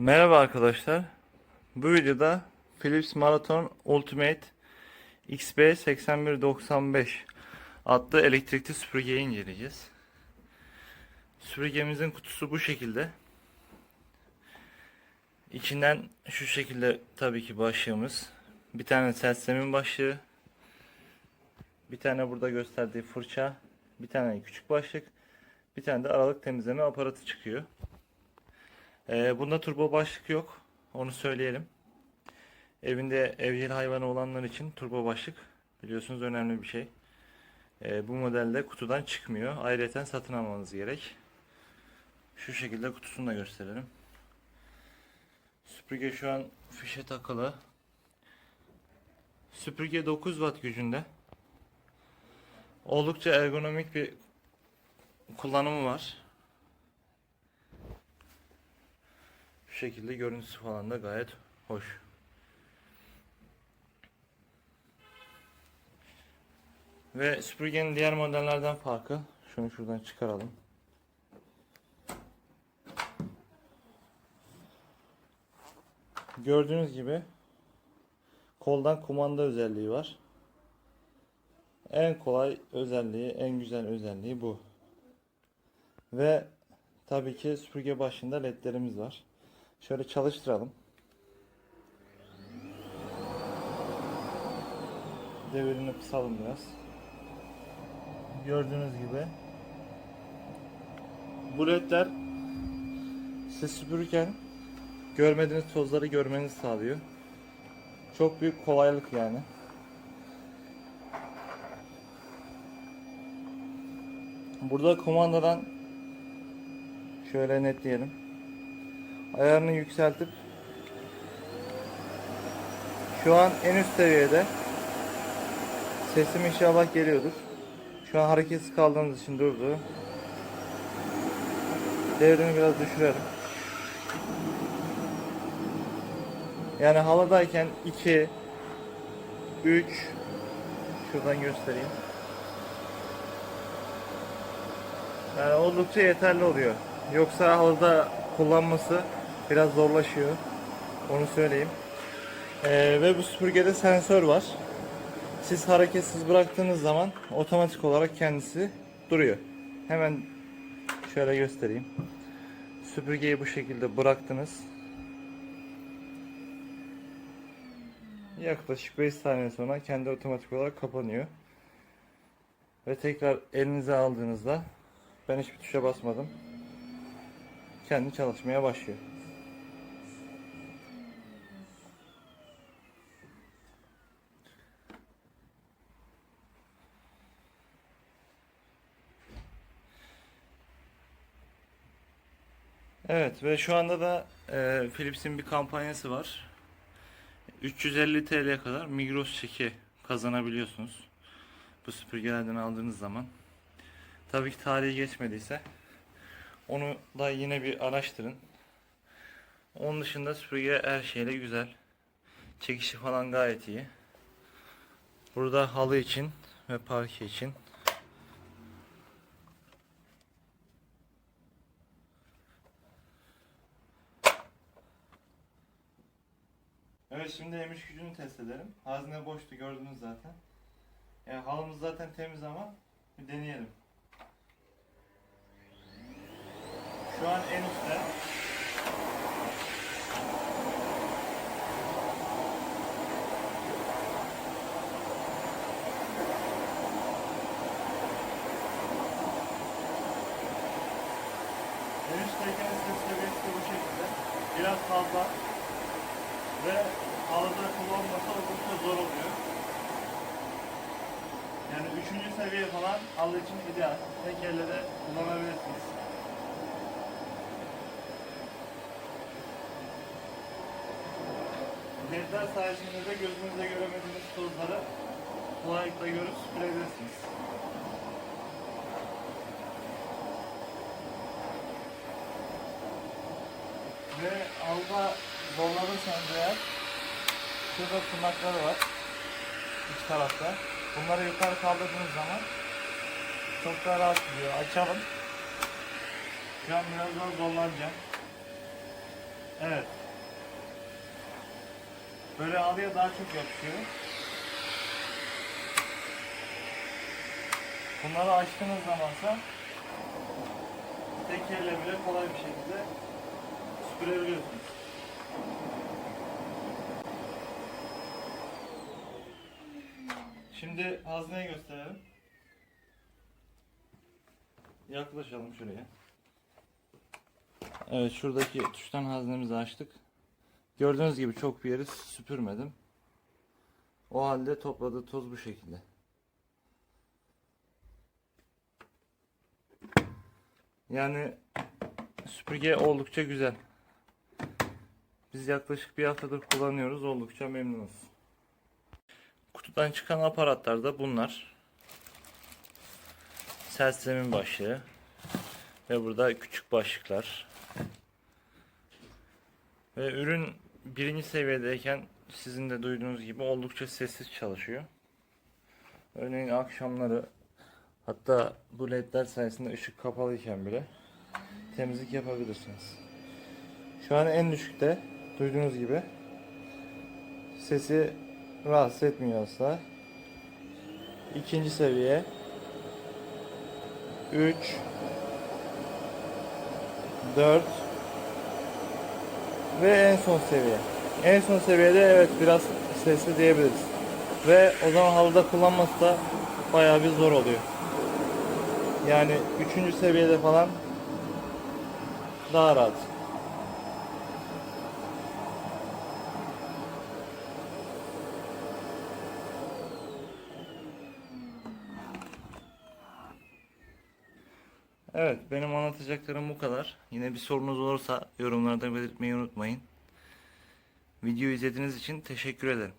Merhaba arkadaşlar. Bu videoda Philips Marathon Ultimate XB8195 adlı elektrikli süpürgeyi inceleyeceğiz. Süpürgemizin kutusu bu şekilde. İçinden şu şekilde tabii ki başlığımız. Bir tane sersemin başlığı. Bir tane burada gösterdiği fırça. Bir tane küçük başlık. Bir tane de aralık temizleme aparatı çıkıyor. Ee, bunda turbo başlık yok. Onu söyleyelim. Evinde evcil hayvanı olanlar için turbo başlık biliyorsunuz önemli bir şey. Ee, bu modelde kutudan çıkmıyor. Ayrıca satın almanız gerek. Şu şekilde kutusunu da gösterelim. Süpürge şu an fişe takılı. Süpürge 9 watt gücünde. Oldukça ergonomik bir kullanımı var. Şekilde görüntüsü falan da gayet hoş. Ve süpürgenin diğer modellerden farkı şunu şuradan çıkaralım. Gördüğünüz gibi koldan kumanda özelliği var. En kolay özelliği, en güzel özelliği bu. Ve tabii ki süpürge başında ledlerimiz var. Şöyle çalıştıralım. Devirini kısalım biraz. Gördüğünüz gibi bu ledler size süpürürken görmediğiniz tozları görmenizi sağlıyor. Çok büyük kolaylık yani. Burada kumandadan şöyle netleyelim. Ayarını yükseltip şu an en üst seviyede sesim inşallah geliyordur. Şu an hareketsiz kaldığımız için durdu. Devrini biraz düşürelim. Yani havadayken 2 3 şuradan göstereyim. Yani oldukça yeterli oluyor. Yoksa havada kullanması biraz zorlaşıyor. Onu söyleyeyim. Ee, ve bu süpürgede sensör var. Siz hareketsiz bıraktığınız zaman otomatik olarak kendisi duruyor. Hemen şöyle göstereyim. Süpürgeyi bu şekilde bıraktınız. Yaklaşık 5 saniye sonra kendi otomatik olarak kapanıyor. Ve tekrar elinize aldığınızda ben hiçbir tuşa basmadım. Kendi çalışmaya başlıyor. Evet ve şu anda da e, Philips'in bir kampanyası var. 350 TL'ye kadar Migros çeki kazanabiliyorsunuz. Bu süpürgelerden aldığınız zaman. Tabii ki tarihi geçmediyse onu da yine bir araştırın. Onun dışında süpürge her şeyle güzel. Çekişi falan gayet iyi. Burada halı için ve parke için Evet şimdi emiş gücünü test edelim. Hazne boştu gördünüz zaten. Yani halımız zaten temiz ama bir deneyelim. Şu an en üstte. En üstteyken ses seviyesi bu şekilde. Biraz fazla ve halıda kullanması oldukça zor oluyor. Yani üçüncü seviye falan halı için ideal. Tek elle de kullanabilirsiniz. Ledler sayesinde de gözünüzle göremediğiniz tozları kolaylıkla görüp süpürebilirsiniz. Ve alda zorlanırsanız eğer şurada tırnakları var. İç tarafta. Bunları yukarı kaldırdığınız zaman çok daha rahat gidiyor. Açalım. Şu an biraz daha zorlanacağım. Evet. Böyle halıya daha çok yapışıyor. Bunları açtığınız zamansa tek elle bile kolay bir şekilde süpürebiliyorsunuz. Şimdi hazneyi gösterelim. Yaklaşalım şuraya. Evet şuradaki tuştan haznemizi açtık. Gördüğünüz gibi çok bir yeri süpürmedim. O halde topladığı toz bu şekilde. Yani süpürge oldukça güzel. Biz yaklaşık bir haftadır kullanıyoruz. Oldukça memnunuz. Kutudan çıkan aparatlar da bunlar. Selsemin başlığı. Ve burada küçük başlıklar. Ve ürün birinci seviyedeyken sizin de duyduğunuz gibi oldukça sessiz çalışıyor. Örneğin akşamları hatta bu ledler sayesinde ışık kapalıyken bile temizlik yapabilirsiniz. Şu an en düşükte duyduğunuz gibi sesi rahatsız etmiyor asla. İkinci seviye 3 4 ve en son seviye. En son seviyede evet biraz sesli diyebiliriz. Ve o zaman halıda kullanması da bayağı bir zor oluyor. Yani üçüncü seviyede falan daha rahat. Evet, benim anlatacaklarım bu kadar. Yine bir sorunuz olursa yorumlarda belirtmeyi unutmayın. Videoyu izlediğiniz için teşekkür ederim.